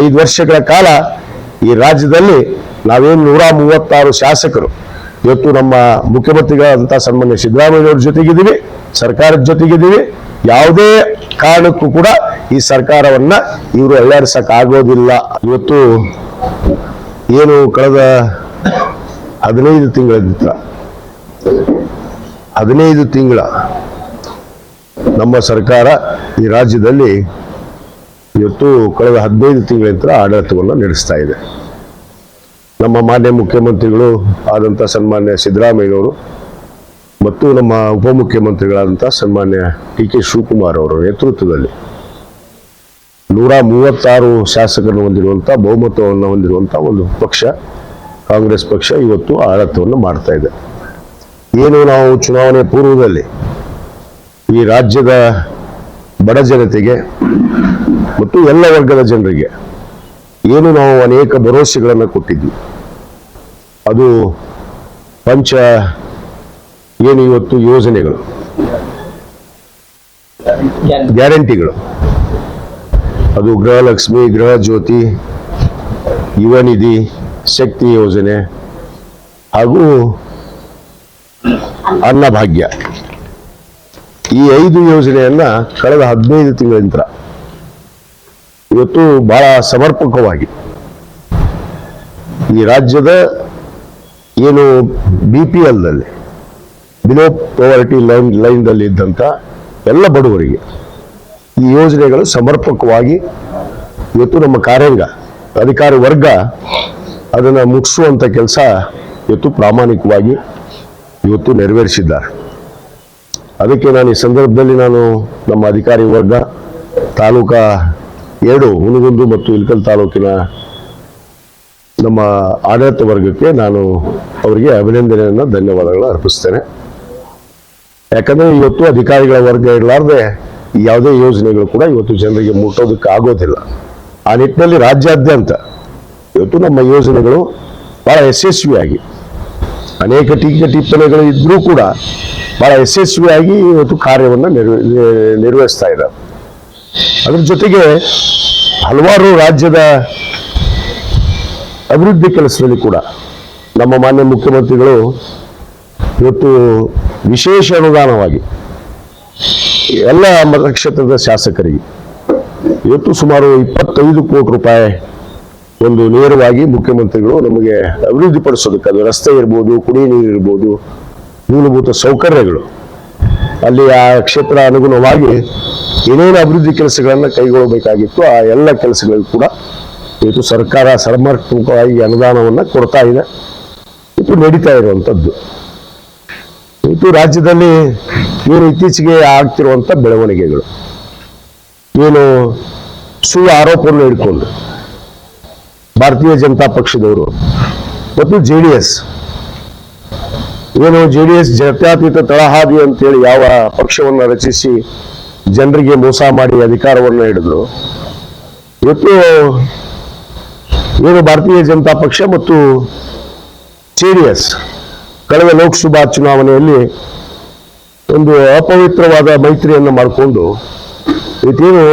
ಐದು ವರ್ಷಗಳ ಕಾಲ ಈ ರಾಜ್ಯದಲ್ಲಿ ನಾವೇನು ನೂರ ಮೂವತ್ತಾರು ಶಾಸಕರು. ಇವತ್ತು ನಮ್ಮ ಮುಖ್ಯಮಂತ್ರಿಗಳಾದಂಥ ಸನ್ಮಾನ್ಯ ಸಿದ್ದರಾಮಯ್ಯವ್ರ ಜೊತೆಗಿದ್ದೀವಿ, ಸರ್ಕಾರದ ಜೊತೆಗಿದ್ದೀವಿ. ಯಾವುದೇ ಕಾರಣಕ್ಕೂ ಕೂಡ ಈ ಸರ್ಕಾರವನ್ನ ಇವರು ಆಗೋದಿಲ್ಲ. ಇವತ್ತು ಏನು ಕಳೆದ ಹದಿನೈದು ತಿಂಗಳಿದ್ದ ಹದಿನೈದು ತಿಂಗಳ ನಮ್ಮ ಸರ್ಕಾರ ಈ ರಾಜ್ಯದಲ್ಲಿ ಇವತ್ತು ಕಳೆದ ಹದಿನೈದು ತಿಂಗಳಿಂದ ಆಡಳಿತವನ್ನು ನಡೆಸ್ತಾ ಇದೆ. ನಮ್ಮ ಮಾನ್ಯ ಮುಖ್ಯಮಂತ್ರಿಗಳು ಆದಂಥ ಸನ್ಮಾನ್ಯ ಸಿದ್ದರಾಮಯ್ಯನವರು ಮತ್ತು ನಮ್ಮ ಉಪಮುಖ್ಯಮಂತ್ರಿಗಳಾದಂಥ ಸನ್ಮಾನ್ಯ ಡಿ ಕೆ ಶಿವಕುಮಾರ್ ಅವರ ನೇತೃತ್ವದಲ್ಲಿ ನೂರ ಮೂವತ್ತಾರು ಶಾಸಕರನ್ನು ಹೊಂದಿರುವಂಥ ಬಹುಮತವನ್ನು ಹೊಂದಿರುವಂಥ ಒಂದು ಪಕ್ಷ, ಕಾಂಗ್ರೆಸ್ ಪಕ್ಷ ಇವತ್ತು ಆಡಳಿತವನ್ನು ಮಾಡ್ತಾ ಇದೆ. ಏನು ನಾವು ಚುನಾವಣೆ ಪೂರ್ವದಲ್ಲಿ ಈ ರಾಜ್ಯದ ಬಡ ಜನತೆಗೆ ಮತ್ತು ಎಲ್ಲ ವರ್ಗದ ಜನರಿಗೆ ಏನು ನಾವು ಅನೇಕ ಭರವಸೆಗಳನ್ನು ಕೊಟ್ಟಿದ್ವಿ. ಅದು ಪಂಚ ಏನು ಇವತ್ತು ಯೋಜನೆಗಳು, ಗ್ಯಾರಂಟಿಗಳು. ಅದು ಗೃಹಲಕ್ಷ್ಮಿ ಗೃಹ ಜ್ಯೋತಿ, ಯುವ ನಿಧಿ, ಶಕ್ತಿ ಯೋಜನೆ ಹಾಗೂ ಅನ್ನಭಾಗ್ಯ ಈ ಐದು ಯೋಜನೆಯನ್ನ ಕಳೆದ ಹದಿನೈದು ತಿಂಗಳಿಂದ ಇವತ್ತು ಬಹಳ ಸಮರ್ಪಕವಾಗಿ ಈ ರಾಜ್ಯದ ಏನು ಬಿ ಪಿ ಎಲ್ನಲ್ಲಿ ಬಿಲೋ ಪವರ್ಟಿ ಲೈನ್ ಲೈನ್ದಲ್ಲಿ ಇದ್ದಂಥ ಎಲ್ಲ ಬಡವರಿಗೆ ಈ ಯೋಜನೆಗಳು ಸಮರ್ಪಕವಾಗಿ ಇವತ್ತು ನಮ್ಮ ಕಾರ್ಯಾಂಗ, ಅಧಿಕಾರಿ ವರ್ಗ ಅದನ್ನು ಮುಗಿಸುವಂಥ ಕೆಲಸ ಇವತ್ತು ಪ್ರಾಮಾಣಿಕವಾಗಿ ಇವತ್ತು ನೆರವೇರಿಸಿದ್ದಾರೆ. ಅದಕ್ಕೆ ನಾನು ಈ ಸಂದರ್ಭದಲ್ಲಿ ನಾನು ನಮ್ಮ ಅಧಿಕಾರಿ ವರ್ಗ, ತಾಲೂಕಾ ಎರಡು ಹುನಗುಂದು ಮತ್ತು ಇಲ್ಕಲ್ ತಾಲೂಕಿನ ನಮ್ಮ ಆಡಳಿತ ವರ್ಗಕ್ಕೆ ನಾನು ಅವರಿಗೆ ಅಭಿನಂದನೆಯನ್ನು, ಧನ್ಯವಾದಗಳನ್ನು ಅರ್ಪಿಸ್ತೇನೆ. ಯಾಕಂದರೆ ಇವತ್ತು ಅಧಿಕಾರಿಗಳ ವರ್ಗ ಇರಲಾರ್ದೆ ಯಾವುದೇ ಯೋಜನೆಗಳು ಕೂಡ ಇವತ್ತು ಜನರಿಗೆ ಮುಟ್ಟೋದಕ್ಕೆ ಆಗೋದಿಲ್ಲ. ಆ ನಿಟ್ಟಿನಲ್ಲಿ ರಾಜ್ಯಾದ್ಯಂತ ಇವತ್ತು ನಮ್ಮ ಯೋಜನೆಗಳು ಭಾಳ ಯಶಸ್ವಿಯಾಗಿ ಅನೇಕ ಟೀಕೆ ಟಿಪ್ಪಣಿಗಳು ಇದ್ರೂ ಕೂಡ ಬಹಳ ಯಶಸ್ವಿಯಾಗಿ ಇವತ್ತು ಕಾರ್ಯವನ್ನು ನಿರ್ವಹಿಸ್ತಾ ಇದ್ದಾರೆ. ಅದ್ರ ಜೊತೆಗೆ ಹಲವಾರು ರಾಜ್ಯದ ಅಭಿವೃದ್ಧಿ ಕೆಲಸದಲ್ಲಿ ಕೂಡ ನಮ್ಮ ಮಾನ್ಯ ಮುಖ್ಯಮಂತ್ರಿಗಳು ಇವತ್ತು ವಿಶೇಷ ಅನುದಾನವಾಗಿ ಎಲ್ಲ ಮತಕ್ಷೇತ್ರದ ಶಾಸಕರಿಗೆ ಇವತ್ತು ಸುಮಾರು ಇಪ್ಪತ್ತೈದು ಕೋಟಿ ರೂಪಾಯಿ ಒಂದು ನೇರವಾಗಿ ಮುಖ್ಯಮಂತ್ರಿಗಳು ನಮಗೆ ಅಭಿವೃದ್ಧಿಪಡಿಸೋದಕ್ಕೆ ಅದು ರಸ್ತೆ ಇರ್ಬೋದು, ಕುಡಿಯ ನೀರು ಇರ್ಬೋದು, ಮೂಲಭೂತ ಸೌಕರ್ಯಗಳು. ಅಲ್ಲಿ ಆ ಕ್ಷೇತ್ರ ಅನುಗುಣವಾಗಿ ಏನೇನು ಅಭಿವೃದ್ಧಿ ಕೆಲಸಗಳನ್ನು ಕೈಗೊಳ್ಳಬೇಕಾಗಿತ್ತು ಆ ಎಲ್ಲ ಕೆಲಸಗಳಿಗೂ ಕೂಡ ಇವತ್ತು ಸರ್ಕಾರ ಸಮರ್ಪಕವಾಗಿ ಅನುದಾನವನ್ನು ಕೊಡ್ತಾ ಇದೆ. ಇದು ನಡೀತಾ ಇರುವಂಥದ್ದು ಇದು ರಾಜ್ಯದಲ್ಲಿ ಏನು ಇತ್ತೀಚೆಗೆ ಆಗ್ತಿರುವಂಥ ಬೆಳವಣಿಗೆಗಳು. ಏನು ಸುಳ್ಳು ಆರೋಪವನ್ನು ಇಟ್ಕೊಂಡು ಭಾರತೀಯ ಜನತಾ ಪಕ್ಷದವರು, ಮತ್ತು ಜೆ ಡಿ ಎಸ್. ಏನು ಜೆ ಡಿ ಎಸ್ ಜಗತ್ಯಾತೀತ ತಳಹಾದಿ ಅಂತೇಳಿ ಯಾವ ಪಕ್ಷವನ್ನು ರಚಿಸಿ ಜನರಿಗೆ ಮೋಸ ಮಾಡಿ ಅಧಿಕಾರವನ್ನು ಹಿಡಿದ್ರು. ಇವತ್ತು ಏನು ಭಾರತೀಯ ಜನತಾ ಪಕ್ಷ ಮತ್ತು ಜೆ ಡಿ ಎಸ್ ಕಳೆದ ಲೋಕಸಭಾ ಚುನಾವಣೆಯಲ್ಲಿ ಒಂದು ಅಪವಿತ್ರವಾದ ಮೈತ್ರಿಯನ್ನು ಮಾಡಿಕೊಂಡು, ಇವತ್ತೇನು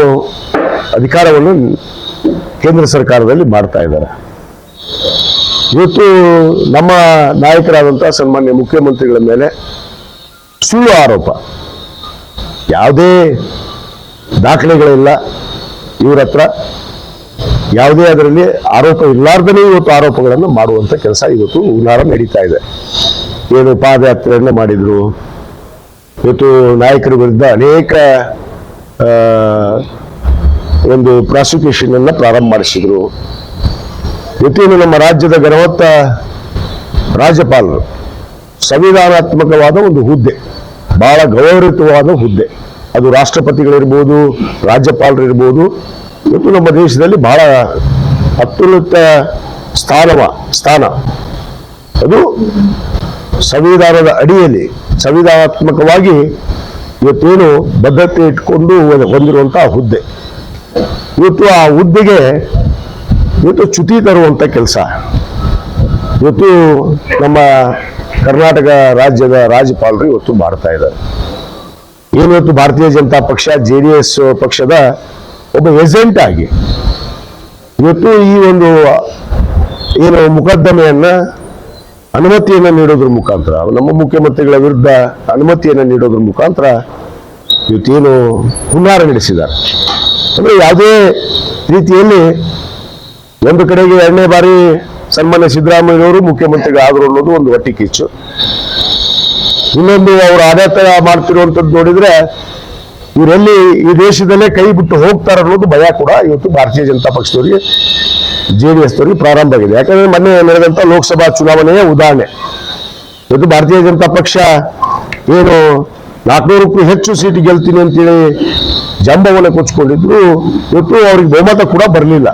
ಅಧಿಕಾರವನ್ನು ಕೇಂದ್ರ ಸರ್ಕಾರದಲ್ಲಿ ಮಾಡ್ತಾ ಇದ್ದಾರೆ. ಇವತ್ತು ನಮ್ಮ ನಾಯಕರಾದಂಥ ಸನ್ಮಾನ್ಯ ಮುಖ್ಯಮಂತ್ರಿಗಳ ಮೇಲೆ ಸುಳ್ಳು ಆರೋಪ. ಯಾವುದೇ ದಾಖಲೆಗಳಿಲ್ಲ ಇವರ ಹತ್ರ. ಯಾವುದೇ ಅದರಲ್ಲಿ ಆರೋಪ ಇರಲಾರ್ದನೇ ಇವತ್ತು ಆರೋಪಗಳನ್ನು ಮಾಡುವಂಥ ಕೆಲಸ ಇವತ್ತು ಉಲ್ಲಾರ ನಡೀತಾ ಇದೆ. ಏನು ಪಾದಯಾತ್ರೆಯನ್ನು ಮಾಡಿದರು. ಇವತ್ತು ನಾಯಕರ ವಿರುದ್ಧ ಅನೇಕ ಒಂದು ಪ್ರಾಸಿಕ್ಯೂಷನ್ ಅನ್ನ ಪ್ರಾರಂಭ ಮಾಡಿಸಿದ್ರು. ಜೊತೆಯಲ್ಲಿ ನಮ್ಮ ರಾಜ್ಯದ ಗಣವತ್ತ ರಾಜ್ಯಪಾಲರು, ಸಂವಿಧಾನಾತ್ಮಕವಾದ ಒಂದು ಹುದ್ದೆ, ಬಹಳ ಗೌರವಿತವಾದ ಹುದ್ದೆ. ಅದು ರಾಷ್ಟ್ರಪತಿಗಳಿರ್ಬೋದು, ರಾಜ್ಯಪಾಲರಿರ್ಬೋದು, ಇವತ್ತು ನಮ್ಮ ದೇಶದಲ್ಲಿ ಬಹಳ ಅತ್ಯುನ್ನತ ಸ್ಥಾನವ, ಸ್ಥಾನ. ಅದು ಸಂವಿಧಾನದ ಅಡಿಯಲ್ಲಿ ಸಂವಿಧಾನಾತ್ಮಕವಾಗಿ ಇವತ್ತೇನು ಬದ್ಧತೆ ಇಟ್ಕೊಂಡು ಹೊಂದಿರುವಂತಹ ಹುದ್ದೆ. ಇವತ್ತು ಆ ಹುದ್ದೆಗೆ ಇವತ್ತು ಚ್ಯುತಿ ತರುವಂತ ಕೆಲಸ. ಇವತ್ತು ನಮ್ಮ ಕರ್ನಾಟಕ ರಾಜ್ಯದ ರಾಜ್ಯಪಾಲರು ಇವತ್ತು ಮಾಡ್ತಾ ಇದ್ದಾರೆ. ಏನು ಇವತ್ತು ಭಾರತೀಯ ಜನತಾ ಪಕ್ಷ, ಜೆ ಡಿ ಎಸ್ ಪಕ್ಷದ ಒಬ್ಬ ಏಜೆಂಟ್ ಆಗಿ ಇವತ್ತು ಈ ಒಂದು ಏನು ಮುಖದ್ದಮೆಯನ್ನ ಅನುಮತಿಯನ್ನು ನೀಡೋದ್ರ ಮುಖಾಂತರ, ನಮ್ಮ ಮುಖ್ಯಮಂತ್ರಿಗಳ ವಿರುದ್ಧ ಅನುಮತಿಯನ್ನು ನೀಡೋದ್ರ ಮುಖಾಂತರ ಇವತ್ತೇನು ಹುನ್ನಾರ ನಡೆಸಿದ್ದಾರೆ. ಅಂದರೆ ಯಾವುದೇ ರೀತಿಯಲ್ಲಿ ಒಂದು ಕಡೆಗೆ ಎರಡನೇ ಬಾರಿ ಸನ್ಮಾನ್ಯ ಸಿದ್ದರಾಮಯ್ಯನವರು ಮುಖ್ಯಮಂತ್ರಿಗಳಾದರು ಅನ್ನೋದು ಒಂದು ಒಟ್ಟಿ ಕಿಚ್ಚು. ಇನ್ನೊಂದು ಅವರು ಆಡಳಿತ ಮಾಡ್ತಿರುವಂಥದ್ದು ನೋಡಿದ್ರೆ ಇವರೆಲ್ಲಿ ಈ ದೇಶದಲ್ಲೇ ಕೈ ಬಿಟ್ಟು ಹೋಗ್ತಾರೆ ಅನ್ನೋದು ಭಯ ಕೂಡ ಇವತ್ತು ಭಾರತೀಯ ಜನತಾ ಪಕ್ಷದವರಿಗೆ, ಜೆ ಡಿ ಎಸ್ದವರಿಗೆ ಪ್ರಾರಂಭ ಆಗಿದೆ. ಯಾಕಂದ್ರೆ ಮೊನ್ನೆ ನಡೆದಂಥ ಲೋಕಸಭಾ ಚುನಾವಣೆಯ ಉದಾಹರಣೆ. ಇವತ್ತು ಭಾರತೀಯ ಜನತಾ ಪಕ್ಷ ಏನು ನಾಲ್ಕುನೂರಕ್ಕೂ ಹೆಚ್ಚು ಸೀಟ್ ಗೆಲ್ತೀನಿ ಅಂತೇಳಿ ಜಂಬವನ್ನು ಕೊಚ್ಕೊಂಡಿದ್ರು ಇವತ್ತು ಅವ್ರಿಗೆ ಬಹುಮತ ಕೂಡ ಬರಲಿಲ್ಲ.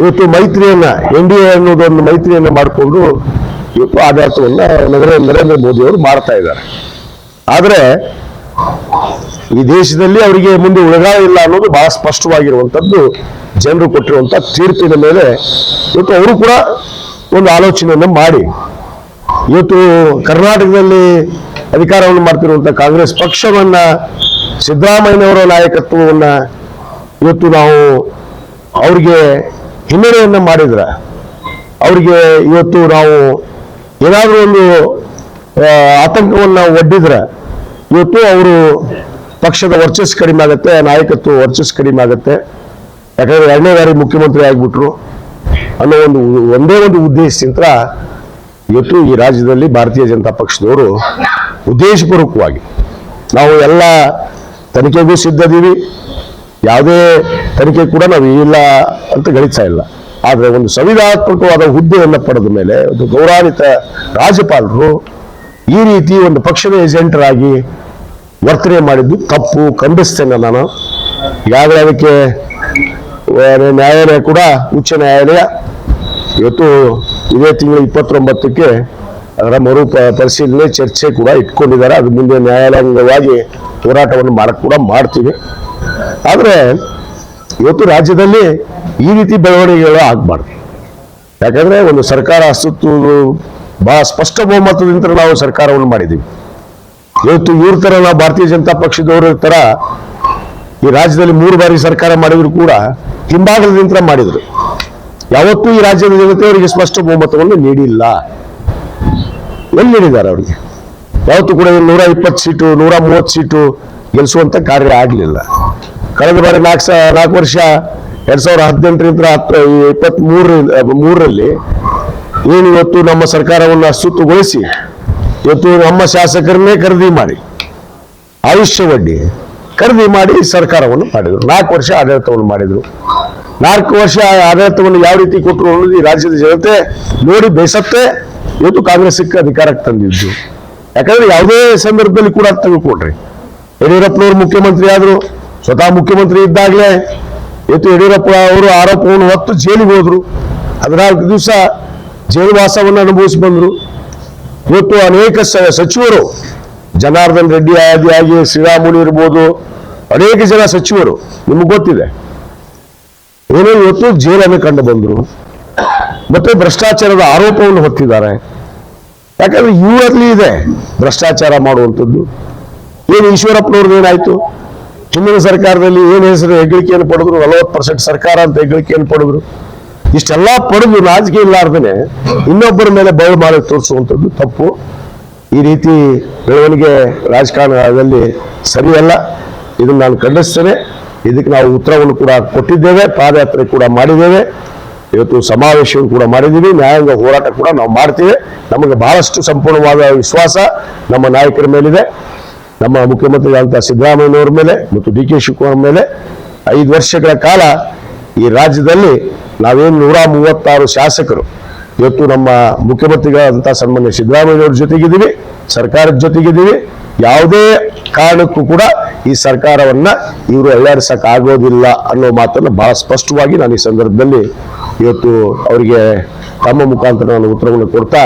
ಇವತ್ತು ಮೈತ್ರಿಯನ್ನ, ಎನ್ ಡಿ ಎ ಅನ್ನೋದೊಂದು ಮೈತ್ರಿಯನ್ನ ಮಾಡಿಕೊಂಡು ಇವತ್ತು ಆಡಳಿತವನ್ನ ನರೇಂದ್ರ ನರೇಂದ್ರ ಮೋದಿ ಅವರು ಮಾಡ್ತಾ ಇದ್ದಾರೆ. ಆದರೆ ಈ ದೇಶದಲ್ಲಿ ಅವರಿಗೆ ಮುಂದೆ ಉಳಗಾಲ ಇಲ್ಲ ಅನ್ನೋದು ಬಹಳ ಸ್ಪಷ್ಟವಾಗಿರುವಂಥದ್ದು ಜನರು ಕೊಟ್ಟಿರುವಂಥ ತೀರ್ಪಿನ ಮೇಲೆ ಇವತ್ತು ಅವರು ಕೂಡ ಒಂದು ಆಲೋಚನೆಯನ್ನು ಮಾಡಿ. ಇವತ್ತು ಕರ್ನಾಟಕದಲ್ಲಿ ಅಧಿಕಾರವನ್ನು ಮಾಡ್ತಿರುವಂಥ ಕಾಂಗ್ರೆಸ್ ಪಕ್ಷವನ್ನ ಸಿದ್ದರಾಮಯ್ಯನವರ ನಾಯಕತ್ವವನ್ನ ಇವತ್ತು ನಾವು ಅವ್ರಿಗೆ ಹಿನ್ನಡೆಯನ್ನ ಮಾಡಿದ್ರ. ಅವ್ರಿಗೆ ಇವತ್ತು ನಾವು ಏನಾದರೂ ಒಂದು ಆತಂಕವನ್ನು ಒಡ್ಡಿದ್ರೆ. ಇವತ್ತು ಅವರು ಪಕ್ಷದ ವರ್ಚಸ್ಸು ಕಡಿಮೆ ಆಗುತ್ತೆ, ನಾಯಕತ್ವ ವರ್ಚಸ್ಸು ಕಡಿಮೆ ಆಗುತ್ತೆ. ಯಾಕಂದರೆ ಎರಡನೇ ಬಾರಿ ಮುಖ್ಯಮಂತ್ರಿ ಆಗಿಬಿಟ್ರು ಅನ್ನೋ ಒಂದು ಒಂದೇ ಒಂದು ಉದ್ದೇಶದಿಂದ ಇವತ್ತು ಈ ರಾಜ್ಯದಲ್ಲಿ ಭಾರತೀಯ ಜನತಾ ಪಕ್ಷದವರು ಉದ್ದೇಶಪೂರ್ವಕವಾಗಿ ನಾವು ಎಲ್ಲ ತನಿಖೆಗೂ ಸಿದ್ಧದೀವಿ. ಯಾವುದೇ ತನಿಖೆ ಕೂಡ ನಾವು ಇಲ್ಲ ಅಂತ ಗಳಿಸ್ತಾ ಇಲ್ಲ. ಆದರೆ ಒಂದು ಸಂವಿಧಾನಾತ್ಮಕವಾದ ಹುದ್ದೆಯನ್ನು ಪಡೆದ ಮೇಲೆ ಒಂದು ಗೌರವಾನ್ವಿತ ರಾಜ್ಯಪಾಲರು ಈ ರೀತಿ ಒಂದು ಪಕ್ಷದ ಏಜೆಂಟರಾಗಿ ವರ್ತನೆ ಮಾಡಿದ್ದು ತಪ್ಪು ಖಂಡಿಸ್ತೇನೆ ನಾನು. ಈಗಾಗಲೇ ಅದಕ್ಕೆ ನ್ಯಾಯಾಲಯ ಕೂಡ ಉಚ್ಚ ನ್ಯಾಯಾಲಯ ಇವತ್ತು ಇದೇ ತಿಂಗಳು ಇಪ್ಪತ್ತೊಂಬತ್ತಕ್ಕೆ ಅದರ ಮರು ಪರಿಶೀಲನೆ, ಚರ್ಚೆ ಕೂಡ ಇಟ್ಕೊಂಡಿದ್ದಾರೆ. ಅದು ಮುಂದೆ ನ್ಯಾಯಾಲಯವಾಗಿ ಹೋರಾಟವನ್ನು ಮಾಡಕ್ ಕೂಡ ಮಾಡ್ತೀವಿ. ಆದರೆ ಇವತ್ತು ರಾಜ್ಯದಲ್ಲಿ ಈ ರೀತಿ ಬೆಳವಣಿಗೆಗಳು ಆಗಬಾರ್ದು. ಯಾಕಂದ್ರೆ ಒಂದು ಸರ್ಕಾರ ಅಸ್ತಿತ್ವ ಬಹಳ ಸ್ಪಷ್ಟ ಬಹುಮತದಿಂದ ನಾವು ಸರ್ಕಾರವನ್ನು ಮಾಡಿದ್ದೀವಿ. ಇವತ್ತು ಇವ್ರ ತರ ನಾವು ಭಾರತೀಯ ಜನತಾ ಪಕ್ಷದವರ ತರ ಈ ರಾಜ್ಯದಲ್ಲಿ ಮೂರು ಬಾರಿ ಸರ್ಕಾರ ಮಾಡಿದ್ರು ಕೂಡ ಹಿಂಭಾಗದಿಂದ ಮಾಡಿದ್ರು. ಯಾವತ್ತೂ ಈ ರಾಜ್ಯದ ಜನತೆ ಅವರಿಗೆ ಸ್ಪಷ್ಟ ಬಹುಮತವನ್ನು ನೀಡಿಲ್ಲ. ಎಲ್ಲಿ ಹೇಳಿದ್ದಾರೆ ಅವರಿಗೆ? ಯಾವತ್ತೂ ಕೂಡ ನೂರ ಇಪ್ಪತ್ತು ಸೀಟು, ನೂರ ಮೂವತ್ತು ಸೀಟು ಗೆಲ್ಲಿಸುವಂಥ ಕಾರ್ಯ ಆಗಲಿಲ್ಲ. ಕಳೆದ ಬಾರಿ ನಾಲ್ಕು ಸ, ನಾಲ್ಕು ವರ್ಷ ಎರಡು ಸಾವಿರದ ಹದಿನೆಂಟರಿಂದ ಹತ್ತು ಇಪ್ಪತ್ತ್ ಮೂರರಲ್ಲಿ ಏನು ಇವತ್ತು ನಮ್ಮ ಸರ್ಕಾರವನ್ನು ಅಸ್ತುತ್ವಗೊಳಿಸಿ, ಇವತ್ತು ನಮ್ಮ ಶಾಸಕರನ್ನೇ ಖರೀದಿ ಮಾಡಿ, ಆಯುಷ್ಯ ವಡ್ಡಿ ಖರೀದಿ ಮಾಡಿ ಸರ್ಕಾರವನ್ನು ಮಾಡಿದರು. ನಾಲ್ಕು ವರ್ಷ ಆಡಳಿತವನ್ನು ಮಾಡಿದರು. ನಾಲ್ಕು ವರ್ಷ ಆಡಳಿತವನ್ನು ಯಾವ ರೀತಿ ಕೊಟ್ಟರು ಅನ್ನೋದು ಈ ರಾಜ್ಯದ ಜನತೆ ನೋಡಿ ಬೇಸತ್ತೆ. ಇವತ್ತು ಕಾಂಗ್ರೆಸ್ಗೆ ಅಧಿಕಾರಕ್ಕೆ ತಂದಿದ್ದು. ಯಾಕಂದ್ರೆ ಯಾವುದೇ ಸಂದರ್ಭದಲ್ಲಿ ಕೂಡ ತೆಗೆದುಕೊಡ್ರಿ. ಯಡಿಯೂರಪ್ಪನವರು ಮುಖ್ಯಮಂತ್ರಿ ಆದ್ರು, ಸ್ವತಃ ಮುಖ್ಯಮಂತ್ರಿ ಇದ್ದಾಗಲೇ ಇವತ್ತು ಯಡಿಯೂರಪ್ಪ ಅವರು ಆರೋಪವನ್ನು ಹೊತ್ತು ಜೈಲಿಗೆ ಹೋದ್ರು. ಹದಿನಾಲ್ಕು ದಿವಸ ಜೈಲುವಾಸವನ್ನು ಅನುಭವಿಸಿ ಬಂದರು. ಇವತ್ತು ಅನೇಕ ಸಚಿವರು, ಜನಾರ್ದನ್ ರೆಡ್ಡಿ ಆದಿ ಆಗಿ, ಶ್ರೀರಾಮುಲು ಇರ್ಬೋದು, ಅನೇಕ ಜನ ಸಚಿವರು, ನಿಮ್ಗೆ ಗೊತ್ತಿದೆ. ಏನೋ ಇವತ್ತು ಜೈಲನ್ನು ಕಂಡು ಬಂದರು. ಮತ್ತೆ ಭ್ರಷ್ಟಾಚಾರದ ಆರೋಪವನ್ನು ಹೊತ್ತಿದ್ದಾರೆ. ಯಾಕಂದ್ರೆ ಇವರಲ್ಲಿ ಇದೆ ಭ್ರಷ್ಟಾಚಾರ ಮಾಡುವಂಥದ್ದು. ಏನು ಈಶ್ವರಪ್ಪನವ್ರದ್ದು ಏನಾಯ್ತು? ಹಿಂದಿನ ಸರ್ಕಾರದಲ್ಲಿ ಏನು ಹೆಸರು ಹೆಗ್ಗಳಿಕೆಯನ್ನು ಪಡೆದ್ರು? ನಲವತ್ತು ಪರ್ಸೆಂಟ್ ಸರ್ಕಾರ ಅಂತ ಹೆಗ್ಗಳಿಕೆಯನ್ನು ಪಡೆದ್ರು. ಇಷ್ಟೆಲ್ಲ ಪಡೆದು ರಾಜಕೀಯ ಇಲ್ಲಾರ್ದೇ ಇನ್ನೊಬ್ಬರ ಮೇಲೆ ಬಯಲು ಮಾಡಿ ತೋರಿಸುವಂಥದ್ದು ತಪ್ಪು. ಈ ರೀತಿ ಬೆಳವಣಿಗೆ ರಾಜಕಾರಣದಲ್ಲಿ ಸರಿಯಲ್ಲ. ಇದನ್ನು ನಾನು ಖಂಡಿಸ್ತೇನೆ. ಇದಕ್ಕೆ ನಾವು ಉತ್ತರವನ್ನು ಕೂಡ ಕೊಟ್ಟಿದ್ದೇವೆ. ಪಾದಯಾತ್ರೆ ಕೂಡ ಮಾಡಿದ್ದೇವೆ. ಇವತ್ತು ಸಮಾವೇಶವನ್ನು ಕೂಡ ಮಾಡಿದ್ದೀವಿ. ನ್ಯಾಯಾಂಗ ಹೋರಾಟ ಕೂಡ ನಾವು ಮಾಡ್ತೀವಿ. ನಮಗೆ ಬಹಳಷ್ಟು ಸಂಪೂರ್ಣವಾದ ವಿಶ್ವಾಸ ನಮ್ಮ ನಾಯಕರ ಮೇಲಿದೆ. ನಮ್ಮ ಮುಖ್ಯಮಂತ್ರಿಗಳಂತ ಸಿದ್ದರಾಮಯ್ಯನವರ ಮೇಲೆ ಮತ್ತು ಡಿ ಕೆ ಶಿವಕುಮಾರ್ ಮೇಲೆ ಐದು ವರ್ಷಗಳ ಕಾಲ ಈ ರಾಜ್ಯದಲ್ಲಿ ನಾವೇನು ನೂರ ಮೂವತ್ತಾರು ಶಾಸಕರು. ಇವತ್ತು ನಮ್ಮ ಮುಖ್ಯಮಂತ್ರಿಗಳಾದಂಥ ಸನ್ಮಾನ್ಯ ಸಿದ್ದರಾಮಯ್ಯನವ್ರ ಜೊತೆಗಿದ್ದೀವಿ. ಸರ್ಕಾರದ ಜೊತೆಗಿದ್ದೀವಿ. ಯಾವುದೇ ಕಾರಣಕ್ಕೂ ಕೂಡ ಈ ಸರ್ಕಾರವನ್ನ ಇವರು ಆಗೋದಿಲ್ಲ ಅನ್ನೋ ಮಾತನ್ನು ಬಹಳ ಸ್ಪಷ್ಟವಾಗಿ ನಾನು ಈ ಸಂದರ್ಭದಲ್ಲಿ ಇವತ್ತು ಅವರಿಗೆ ತಮ್ಮ ಮುಖಾಂತರ ನಾನು ಉತ್ತರವನ್ನು ಕೊಡ್ತಾ